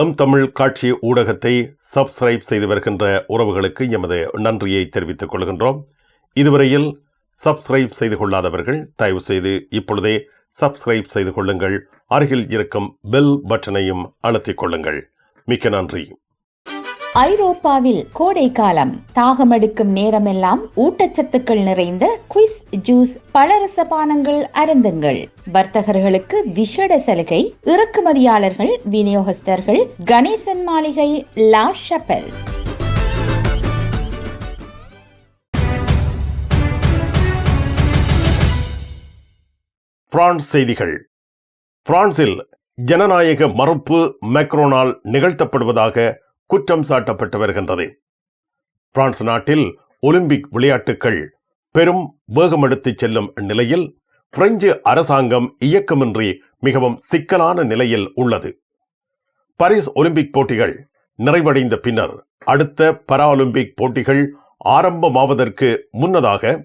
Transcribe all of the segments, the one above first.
M Tamil காட்சி ஊடகத்தை subscribe செய்து வருகின்ற உறவுகளுக்கு எமது நன்றியை தெரிவித்துக் கொள்கின்றோம். இதுவரையில் சப்ஸ்கிரைப் செய்து கொள்ளாதவர்கள் தயவு செய்து இப்பொழுதே சப்ஸ்கிரைப் செய்து கொள்ளுங்கள். அருகில் இருக்கும் பெல் பட்டனையும் அழுத்திக் கொள்ளுங்கள். மிக்க நன்றி. ஐரோப்பாவில் கோடை காலம் தாகமெடுக்கும் நேரமெல்லாம் ஊட்டச்சத்துக்கள் நிறைந்த குவிஸ் ஜூஸ் பழரச பானங்கள் அருந்துங்கள். வர்த்தகர்களுக்கு விஷட சலுகை இறக்குமதியாளர்கள் விநியோகஸ்தர்கள் கணேசன் மாளிகை லா ஷப்பல். பிரான்ஸ் செய்திகள். பிரான்சில் ஜனநாயக மறுப்பு மேக்ரோனால் நிகழ்த்தப்படுவதாக குற்றம் சாட்டப்பட்டு வருகின்றது பிரான்ஸ் நாட்டில் ஒலிம்பிக் விளையாட்டுகள் பெரும் வேகமெடுத்துச் செல்லும் நிலையில் பிரெஞ்சு அரசாங்கம் இயக்கமின்றி மிகவும் சிக்கலான நிலையில் உள்ளது. பாரிஸ் ஒலிம்பிக் போட்டிகள் நிறைவடைந்த பின்னர் அடுத்த பராலிம்பிக் போட்டிகள் ஆரம்பமாவதற்கு முன்னதாக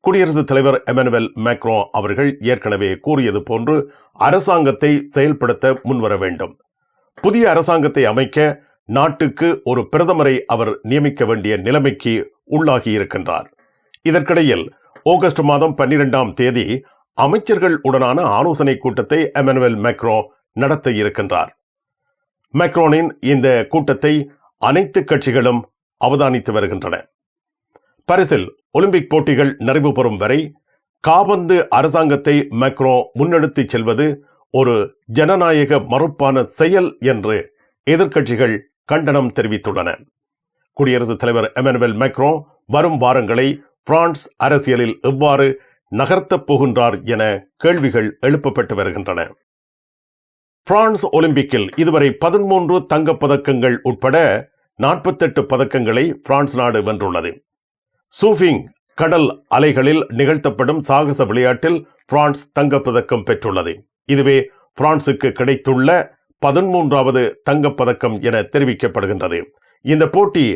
குடியரசுத் தலைவர் எமனுவல் மேக்ரோ அவர்கள் ஏற்கனவே கூறியது போன்று அரசாங்கத்தை செயல்படுத்த முன்வர வேண்டும். புதிய அரசாங்கத்தை அமைக்க நாட்டுக்கு ஒரு பிரதமரை அவர் நியமிக்க வேண்டிய நிலைமைக்கு உள்ளாகி இருக்கின்றார். இதற்கிடையில் ஆகஸ்ட் மாதம் பன்னிரெண்டாம் தேதி அமைச்சர்கள் உடனான ஆலோசனை கூட்டத்தை எமனுவல் மேக்ரோ நடத்த இருக்கின்றார். மேக்ரோனின் இந்த கூட்டத்தை அனைத்து கட்சிகளும் அவதானித்து வருகின்றன. பரிசில் ஒலிம்பிக் போட்டிகள் நிறைவு பெறும் வரை காபந்து அரசாங்கத்தை மேக்ரோ முன்னெடுத்துச் செல்வது ஒரு ஜனநாயக மறுப்பான செயல் என்று எதிர்க்கட்சிகள் கண்டனம் தெரிவித்துள்ளன. குடியரசுத் தலைவர் எமனுவல் மேக்ரோ வரும் வாரங்களை பிரான்ஸ் அரசியலில் எவ்வாறு நகர்த்தப் போகின்றார் என கேள்விகள் எழுப்பப்பட்டு வருகின்றன. பிரான்ஸ் ஒலிம்பிக்கில் இதுவரை பதிமூன்று தங்கப் பதக்கங்கள் உட்பட நாற்பத்தெட்டு பதக்கங்களை பிரான்ஸ் நாடு வென்றுள்ளது. சூஃபிங் கடல் அலைகளில் நிகழ்த்தப்படும் சாகச விளையாட்டில் பிரான்ஸ் தங்கப்பதக்கம் பெற்றுள்ளது. இதுவே பிரான்சுக்கு கிடைத்துள்ள பதிமூன்றாவது தங்கப்பதக்கம் என தெரிவிக்கப்படுகின்றது. இந்த போட்டி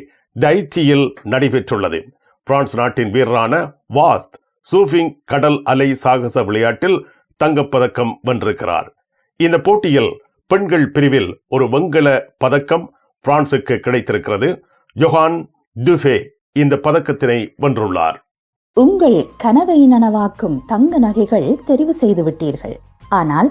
தைத்தியில் நடைபெற்றுள்ளது. பிரான்ஸ் நாட்டின் வீரரான வாஸ்த் சூஃபிங் கடல் அலை சாகச விளையாட்டில் தங்கப்பதக்கம் வென்றிருக்கிறார். இந்த போட்டியில் பெண்கள் பிரிவில் ஒரு வெண்கல பதக்கம் பிரான்சுக்கு கிடைத்திருக்கிறது. ஜொஹான் துஃபே இந்த பதக்கத்தினை வென்றுள்ளார். உங்கள் கனவை நனவாக்கும் தங்க நகைகள் தெரிவு செய்து விட்டீர்கள் ஆனால்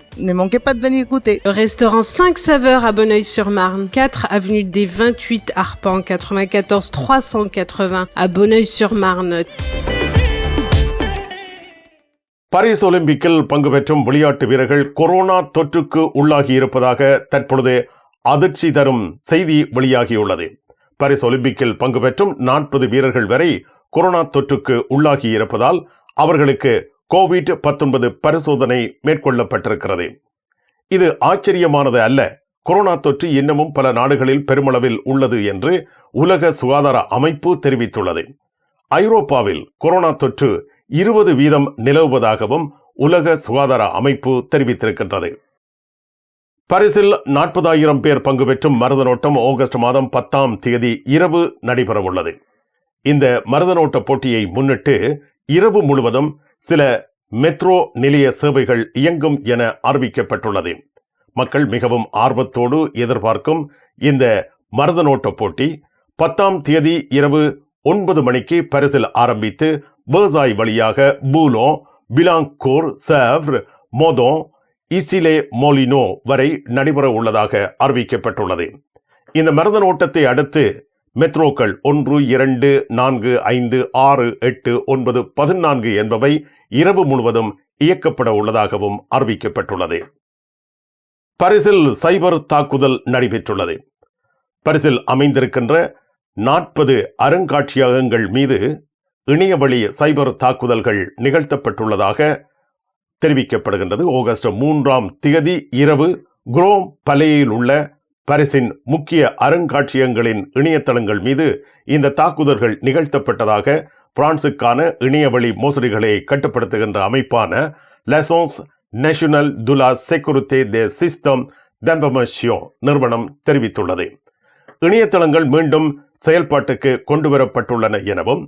Ne manquez pas de venir goûter. Le restaurant 5 saveurs à Bonneuil-sur-Marne, 4 avenue des 28 Arpents, 94 380 à Bonneuil-sur-Marne. Paris ஒலிம்பிக்கில் பங்கு பெற்றும் விளையாட்டு வீரர்கள் கொரோனா தொற்றுக்கு உள்ளாகி இருப்பதாக தற்பொழுது அதிர்ச்சி தரும் செய்தி வெளியாகியுள்ளது பாரிஸ் ஒலிம்பிக்கில் பங்கு பெற்றும் நாற்பது வீரர்கள் வரை கொரோனா தொற்றுக்கு உள்ளாகி இருப்பதால் அவர்களுக்கு கோவிட் பத்தொன்பது பரிசோதனை மேற்கொள்ளப்பட்டிருக்கிறது. இது ஆச்சரியமானது அல்ல. கொரோனா தொற்று இன்னமும் பல நாடுகளில் பெருமளவில் உள்ளது என்று உலக சுகாதார அமைப்பு தெரிவித்துள்ளது. ஐரோப்பாவில் கொரோனா தொற்று இருபது வீதம் நிலவுவதாகவும் உலக சுகாதார அமைப்பு தெரிவித்திருக்கின்றது. பரிசில் நாற்பதாயிரம் பேர் பங்கு பெற்றும் மருதனோட்டம் ஆகஸ்ட் மாதம் பத்தாம் தேதி இரவு நடைபெறவுள்ளது. இந்த மருதனோட்ட போட்டியை முன்னிட்டு இரவு முழுவதும் சில மெட்ரோ நிலைய சேவைகள் இயங்கும் என அறிவிக்கப்பட்டுள்ளது. மக்கள் மிகவும் ஆர்வத்தோடு எதிர்பார்க்கும் இந்த மருதனோட்ட போட்டி பத்தாம் தேதி இரவு ஒன்பது மணிக்கு பரிசில் ஆரம்பித்து வேர்சாய் வழியாக பூலோ பிலாங்கோர் சேவ்ர் மோதோ இசிலே மோலினோ வரை நடைபெற உள்ளதாக அறிவிக்கப்பட்டுள்ளது. இந்த மருதன் ஓட்டத்தை அடுத்து மெட்ரோக்கள் ஒன்று இரண்டு நான்கு ஐந்து ஆறு எட்டு ஒன்பது பதினான்கு என்பவை இரவு முழுவதும் இயக்கப்பட உள்ளதாகவும் அறிவிக்கப்பட்டுள்ளது. பரிசில் சைபர் தாக்குதல் நடைபெற்றுள்ளது. பரிசில் அமைந்திருக்கின்ற நாற்பது அருங்காட்சியகங்கள் மீது இணையவழி சைபர் தாக்குதல்கள் நிகழ்த்தப்பட்டுள்ளதாக தெரிவிக்கப்படுகின்றது. ஆகஸ்ட் மூன்றாம் திகதி இரவு குரோம் பலையில் உள்ள பரிசின் முக்கிய அருங்காட்சியகங்களின் இணையதளங்கள் மீது இந்த தாக்குதல்கள் நிகழ்த்தப்பட்டதாக பிரான்சுக்கான இணையவழி மோசடிகளை கட்டுப்படுத்துகின்ற அமைப்பான லெசோன்ஸ் நேஷனல் துலா செக்குருத்தே தே சிஸ்டம் தம்பமஷியோ நிறுவனம் தெரிவித்துள்ளது. இணையதளங்கள் மீண்டும் செயல்பாட்டுக்கு கொண்டுவரப்பட்டுள்ளன எனவும்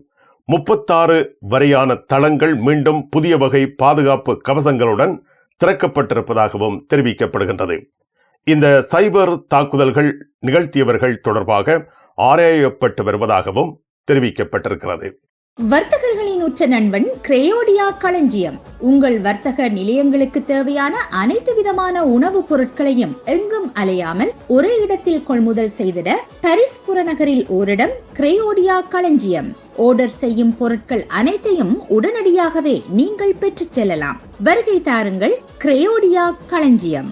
முப்பத்தாறு வரையான தளங்கள் மீண்டும் புதிய வகை பாதுகாப்பு கவசங்களுடன் திறக்கப்பட்டிருப்பதாகவும் தெரிவிக்கப்படுகின்றது. இந்த சைபர் தாக்குதல்கள் நிகழ்த்தியவர்கள் தொடர்பாக ஆராயப்பட்டு வருவதாகவும் தெரிவிக்கப்பட்டிருக்கிறது. வர்த்தகர்களின் உற்ற நண்பன் கிரேயோடியா களஞ்சியம் உங்கள் வர்த்தக நிலையங்களுக்கு தேவையான அனைத்து விதமான உணவுப் பொருட்களையும் எங்கும் அலையாமல் ஒரே இடத்தில் கொள்முதல் செய்திட பரிஸ் புறநகரில் ஓரிடம் கிரேயோடியா களஞ்சியம். ஆர்டர் செய்யும் பொருட்கள் அனைத்தையும் உடனடியாகவே நீங்கள் பெற்றுச் செல்லலாம். வருகை தாருங்கள் கிரேயோடியா களஞ்சியம்.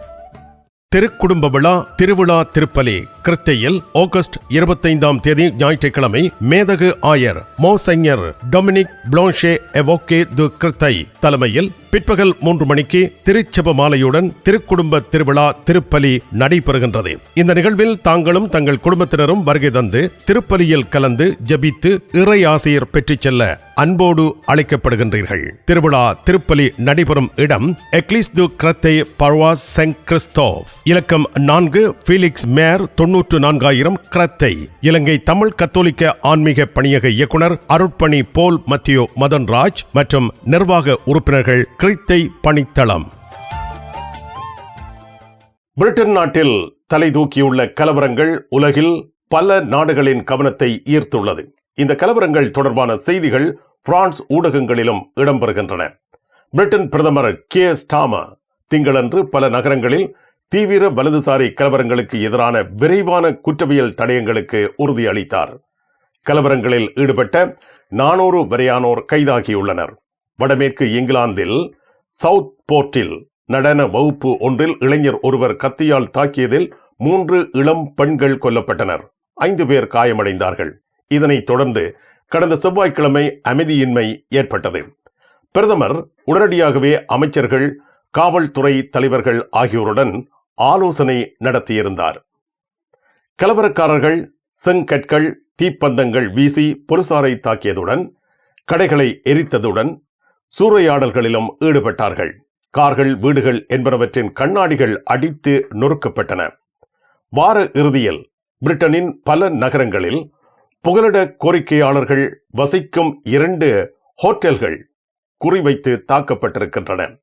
திருக்குடும்ப விழா திருவிழா திருப்பலி கிருத்தையில் ஆகஸ்ட் இருபத்தைந்தாம் தேதி ஞாயிற்றுக்கிழமை மேதகு ஆயர் மோசைஞர் டொமினிக் பிளான்ஷே எவோகே து கிருத்தை தலைமையில் பிற்பகல் மூன்று மணிக்கு திருச்சப மாலையுடன் திருக்குடும்ப திருவிழா திருப்பலி நடைபெறுகின்றது. இந்த நிகழ்வில் தாங்களும் தங்கள் குடும்பத்தினரும் வருகை தந்து திருப்பலியில் கலந்து ஜபித்து இறை ஆசிரியர் பெற்றுச் செல்ல அன்போடு அழைக்கப்படுகின்றீர்கள். திருவிழா திருப்பலி நடைபெறும் இடம் எக்லிஸ் து கிரத்தை பர்வாஸ் செங் கிறிஸ்தோவ் இலக்கம் நான்கு ஃபீலிக்ஸ் மேர் தொன்னூற்று நான்காயிரம் கிரத்தை. இலங்கை தமிழ் கத்தோலிக்க ஆன்மீக பணியக இயக்குனர் அருட்பணி போல் மத்தியோ மதன்ராஜ் மற்றும் நிர்வாக உறுப்பினர்கள் கிறித்தை பணித்தளம். பிரிட்டன் நாட்டில் தலை தூக்கியுள்ள கலவரங்கள் உலகில் பல நாடுகளின் கவனத்தை ஈர்த்துள்ளது. இந்த கலவரங்கள் தொடர்பான செய்திகள் பிரான்ஸ் ஊடகங்களிலும் இடம்பெறுகின்றன. பிரிட்டன் பிரதமர் கே. ஸ்டாமா திங்களன்று பல நகரங்களில் தீவிர வலதுசாரி கலவரங்களுக்கு எதிரான விரைவான குற்றவியல் தடயங்களுக்கு உறுதியளித்தார். கலவரங்களில் ஈடுபட்ட நானூறு வரையானோர் கைதாகியுள்ளனர். வடமேற்கு இங்கிலாந்தில் சவுத் போர்ட்டில் நடன வகுப்பு ஒன்றில் இளைஞர் ஒருவர் கத்தியால் தாக்கியதில் மூன்று இளம் பெண்கள் கொல்லப்பட்டனர். ஐந்து பேர் காயமடைந்தார்கள். இதனைத் தொடர்ந்து கடந்த செவ்வாய்க்கிழமை அமைதியின்மை ஏற்பட்டது. பிரதமர் உடனடியாகவே அமைச்சர்கள் காவல்துறை தலைவர்கள் ஆகியோருடன் ஆலோசனை நடத்தியிருந்தார். கலவரக்காரர்கள் செங்கற்கள் தீப்பந்தங்கள் வீசி பொலிசாரை தாக்கியதுடன் கடைகளை எரித்ததுடன் சூறையாடல்களிலும் ஈடுபட்டார்கள். கார்கள் வீடுகள் என்பனவற்றின் கண்ணாடிகள் அடித்து நொறுக்கப்பட்டன. வார இறுதியில் பிரிட்டனின் பல நகரங்களில் புகலிட கோரிக்கையாளர்கள் வசிக்கும் இரண்டு ஹோட்டல்கள் குறிவைத்து தாக்கப்பட்டிருக்கின்றன.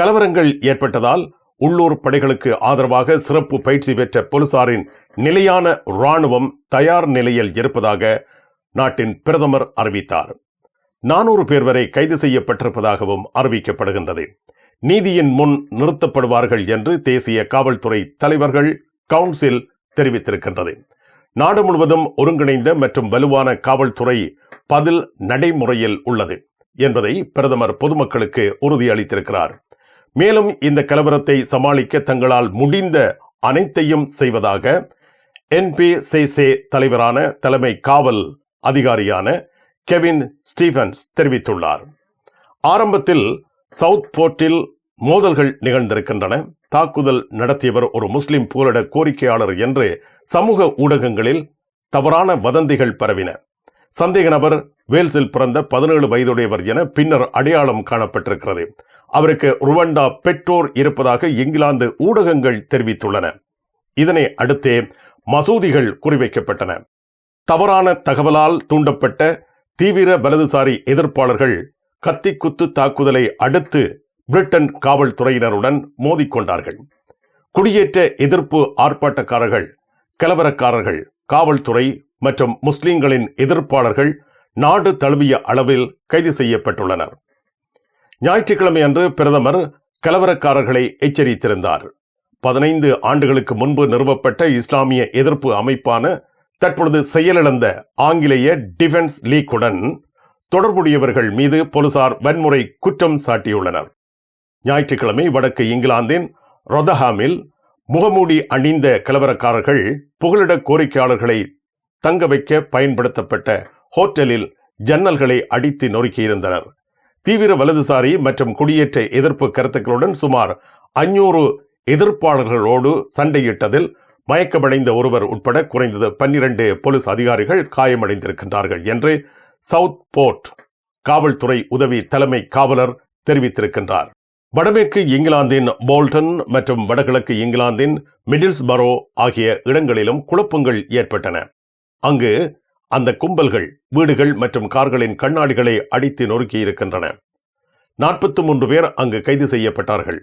கலவரங்கள் ஏற்பட்டதால் உள்ளூர் படைகளுக்கு ஆதரவாக சிறப்பு பயிற்சி பெற்ற போலீசாரின் நிலையான இராணுவம் தயார் நிலையில் இருப்பதாக நாட்டின் பிரதமர் அறிவித்தார். நானூறு பேர் வரை கைது செய்யப்பட்டிருப்பதாகவும் அறிவிக்கப்படுகின்றது. நீதியின் முன் நிறுத்தப்படுவார்கள் என்று தேசிய காவல்துறை தலைவர்கள் கவுன்சில் தெரிவித்திருக்கின்றது. நாடு முழுவதும் ஒருங்கிணைந்த மற்றும் வலுவான காவல்துறை பதில் நடைமுறையில் உள்ளது என்பதை பிரதமர் பொதுமக்களுக்கு உறுதியளித்திருக்கிறார். மேலும் இந்த கலவரத்தை சமாளிக்க தங்களால் முடிந்த அனைத்தையும் செய்வதாக என்பிசிசி தலைவரான தலைமை காவல் அதிகாரியான கெவின் ஸ்டீபன்ஸ் தெரிவித்துள்ளார். ஆரம்பத்தில் சவுத் போர்ட்டில் மோதல்கள் நிகழ்ந்திருக்கின்றன. தாக்குதல் நடத்தியவர் ஒரு முஸ்லிம் புகலிட கோரிக்கையாளர் என்று சமூக ஊடகங்களில் தவறான வதந்திகள் பரவின. சந்தேக நபர் வேல்ஸில் பிறந்த பதினேழு வயதுடையவர் என பின்னர் அடையாளம் காணப்பட்டிருக்கிறது. அவருக்கு ருவண்டா பெற்றோர் இருப்பதாக இங்கிலாந்து ஊடகங்கள் தெரிவித்துள்ளன. இதனை அடுத்தே மசூதிகள் குறிவைக்கப்பட்டன. தவறான தகவலால் தூண்டப்பட்ட தீவிர வலதுசாரி எதிர்ப்பாளர்கள் கத்திக்குத்து தாக்குதலை அடுத்து பிரிட்டன் காவல்துறையினருடன் மோதிக்கொண்டார்கள் குடியேற்ற எதிர்ப்பு ஆர்ப்பாட்டக்காரர்கள் கலவரக்காரர்கள் காவல்துறை மற்றும் முஸ்லிம்களின் எதிர்ப்பாளர்கள் நாடு தழுவிய அளவில் கைது செய்யப்பட்டுள்ளனர். ஞாயிற்றுக்கிழமை அன்று பிரதமர் கலவரக்காரர்களை எச்சரித்திருந்தார். பதினைந்து ஆண்டுகளுக்கு முன்பு நிறுவப்பட்ட இஸ்லாமிய எதிர்ப்பு அமைப்பான தற்பொழுது செயலிழந்த ஆங்கிலேய டிஃபென்ஸ் லீக்குடன் தொடர்புடையவர்கள் மீது போலீசார் வன்முறை குற்றம் சாட்டியுள்ளனர். ஞாயிற்றுக்கிழமை வடக்கு இங்கிலாந்தின் ரொதஹாமில் முகமூடி அணிந்த கலவரக்காரர்கள் புகலிட கோரிக்கையாளர்களை தங்க வைக்க பயன்படுத்தப்பட்ட ஹோட்டலில் ஜன்னல்களை அடித்து நொறுக்கியிருந்தனர். தீவிர வலதுசாரி மற்றும் குடியேற்ற எதிர்ப்பு கருத்துக்களுடன் சுமார் அஞ்சூறு எதிர்ப்பாளர்களோடு சண்டையிட்டதில் மயக்கமடைந்த ஒருவர் உட்பட குறைந்தது பன்னிரண்டு போலீஸ் அதிகாரிகள் காயமடைந்திருக்கின்றார்கள் என்று சவுத் போர்ட் காவல்துறை உதவி தலைமை காவலர் தெரிவித்திருக்கின்றார். வடமேற்கு இங்கிலாந்தின் போல்டன் மற்றும் வடகிழக்கு இங்கிலாந்தின் மிடில்ஸ்பரோ ஆகிய இடங்களிலும் குழப்பங்கள் ஏற்பட்டன. அங்கு அந்த கும்பல்கள் வீடுகள் மற்றும் கார்களின் கண்ணாடிகளை அடித்து நொறுக்கியிருக்கின்றன. நாற்பத்தி மூன்று பேர் அங்கு கைது செய்யப்பட்டார்கள்.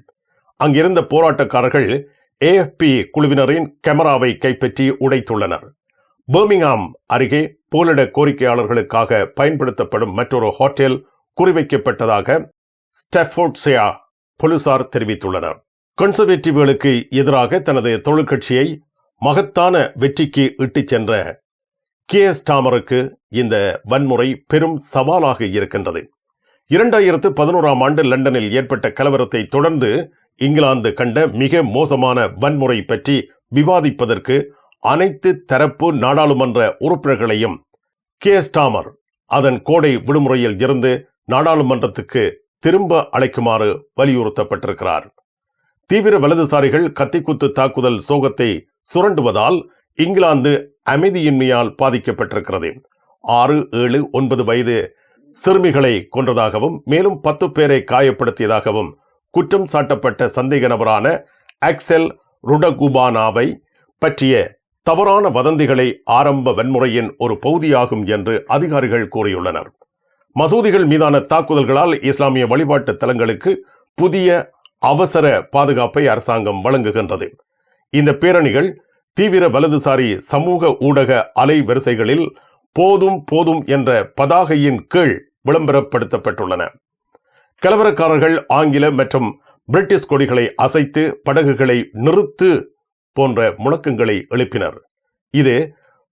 அங்கிருந்த போராட்டக்காரர்கள் ஏஎஃப்பி குழுவினரின் கேமராவை கைப்பற்றி உடைத்துள்ளனர். பர்மிங்ஹாம் அருகே போலிட கோரிக்கையாளர்களுக்காக பயன்படுத்தப்படும் மற்றொரு ஹோட்டல் குறிவைக்கப்பட்டதாக ஸ்டெஃபோர்ட்ஸியா போலீசார் தெரிவித்துள்ளனர். கன்சர்வேட்டிவ்களுக்கு எதிராக தனது தொழிற்கட்சியை மகத்தான வெற்றிக்கு இட்டுச் சென்ற கே எஸ் டாமருக்கு இந்த வன்முறை பெரும் சவாலாக இருக்கின்றது. இரண்டாயிரத்து பதினோராம் ஆண்டு லண்டனில் ஏற்பட்ட கலவரத்தை தொடர்ந்து இங்கிலாந்து கண்ட மிக மோசமான வன்முறை பற்றி விவாதிப்பதற்கு அனைத்து தரப்பு நாடாளுமன்ற உறுப்பினர்களையும் கே ஸ்டாமர் அதன் கோடை விடுமுறையில் இருந்து நாடாளுமன்றத்துக்கு திரும்ப அழைக்குமாறு வலியுறுத்தப்பட்டிருக்கிறார். தீவிர வலதுசாரிகள் கத்திக்குத்து தாக்குதல் சோகத்தை சுரண்டுவதால் இங்கிலாந்து அமைதியின்மையால் பாதிக்கப்பட்டிருக்கிறது. ஆறு ஏழு ஒன்பது வயது சிறுமிகளை கொன்றதாகவும் மேலும் பத்து பேரை காயப்படுத்தியதாகவும் குற்றம் சாட்டப்பட்ட சந்தேக நபரான அக்செல் ருடகுபானாவை பற்றிய தவறான வதந்திகளை ஆரம்ப வன்முறையின் ஒரு பகுதியாகும் என்று அதிகாரிகள் கூறியுள்ளனர். மசூதிகள் மீதான தாக்குதல்களால் இஸ்லாமிய வழிபாட்டு தலங்களுக்கு புதிய அவசர பாதுகாப்பை அரசாங்கம் வழங்குகின்றது. இந்த பேரணிகள் தீவிர வலதுசாரி சமூக ஊடக அலைவரிசைகளில் போதும் போதும் என்ற பதாகையின் கீழ் விளம்பரப்படுத்தப்பட்டுள்ளன. கலவரக்காரர்கள் ஆங்கில மற்றும் பிரிட்டிஷ் கொடிகளை அசைத்து படகுகளை நிறுத்து போன்ற முழக்கங்களை எழுப்பினர். இது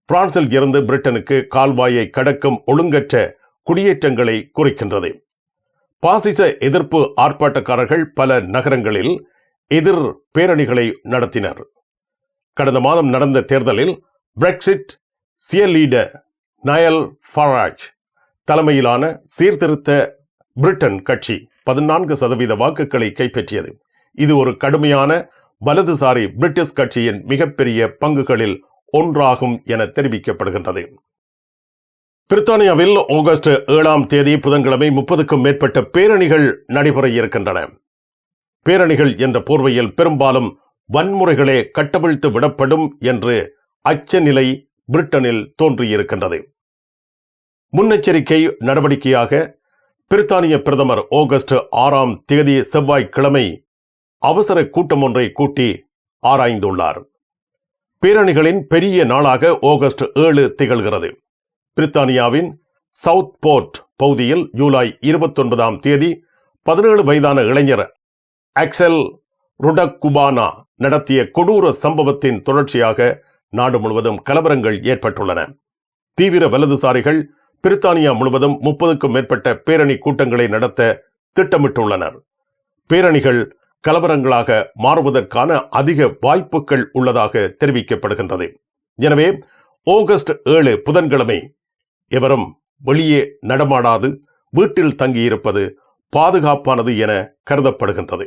பிரான்சில் இருந்து பிரிட்டனுக்கு கால்வாயை கடக்கும் ஒழுங்கற்ற குடியேற்றங்களை குறிக்கின்றது. பாசிச எதிர்ப்பு ஆர்ப்பாட்டக்காரர்கள் பல நகரங்களில் எதிர் பேரணிகளை நடத்தினர். கடந்த மாதம் நடந்த தேர்தலில் பிரெக்சிட் சியலீடர் நயல் ஃபராஜ் தலைமையிலான சீர்திருத்த பிரிட்டன் கட்சி பதினான்கு சதவீத வாக்குகளை கைப்பற்றியது. இது ஒரு கடுமையான வலதுசாரி பிரிட்டிஷ் கட்சியின் மிகப்பெரிய பங்குகளில் ஒன்றாகும் என தெரிவிக்கப்படுகின்றது. பிரித்தானியாவில் ஆகஸ்ட் ஏழாம் தேதி புதன்கிழமை முப்பதுக்கும் மேற்பட்ட பேரணிகள் நடைபெற இருக்கின்றன. பேரணிகள் என்ற போர்வையில் பெரும்பாலும் வன்முறைகளே கட்டவிழ்த்து விடப்படும் என்று அச்ச நிலை பிரிட்டனில் தோன்றியிருக்கின்றது. முன்னெச்சரிக்கை நடவடிக்கையாக பிரித்தானிய பிரதமர் ஆகஸ்ட் ஆறாம் தேதி செவ்வாய்க்கிழமை அவசர கூட்டம் ஒன்றை கூட்டி ஆராய்ந்துள்ளார். பேரணிகளின் பெரிய நாளாக ஆகஸ்ட் ஏழு திகழ்கிறது. பிரித்தானியாவின் சவுத் போர்ட் பகுதியில் ஜூலை இருபத்தொன்பதாம் தேதி பதினேழு வயதான இளைஞர் அக்சல் ருடக்குபானா நடத்திய கொடூர சம்பவத்தின் தொடர்ச்சியாக நாடு முழுவதும் கலவரங்கள் ஏற்பட்டுள்ளன. தீவிர வலதுசாரிகள் பிரித்தானியா முழுவதும் முப்பதுக்கும் மேற்பட்ட பேரணி கூட்டங்களை நடத்த திட்டமிட்டுள்ளனர். பேரணிகள் கலவரங்களாக மாறுவதற்கான அதிக வாய்ப்புகள் உள்ளதாக தெரிவிக்கப்படுகின்றது. எனவே ஆகஸ்ட் ஏழு புதன்கிழமை எவரும் வெளியே நடமாடாது வீட்டில் தங்கியிருப்பது பாதுகாப்பானது என கருதப்படுகின்றது.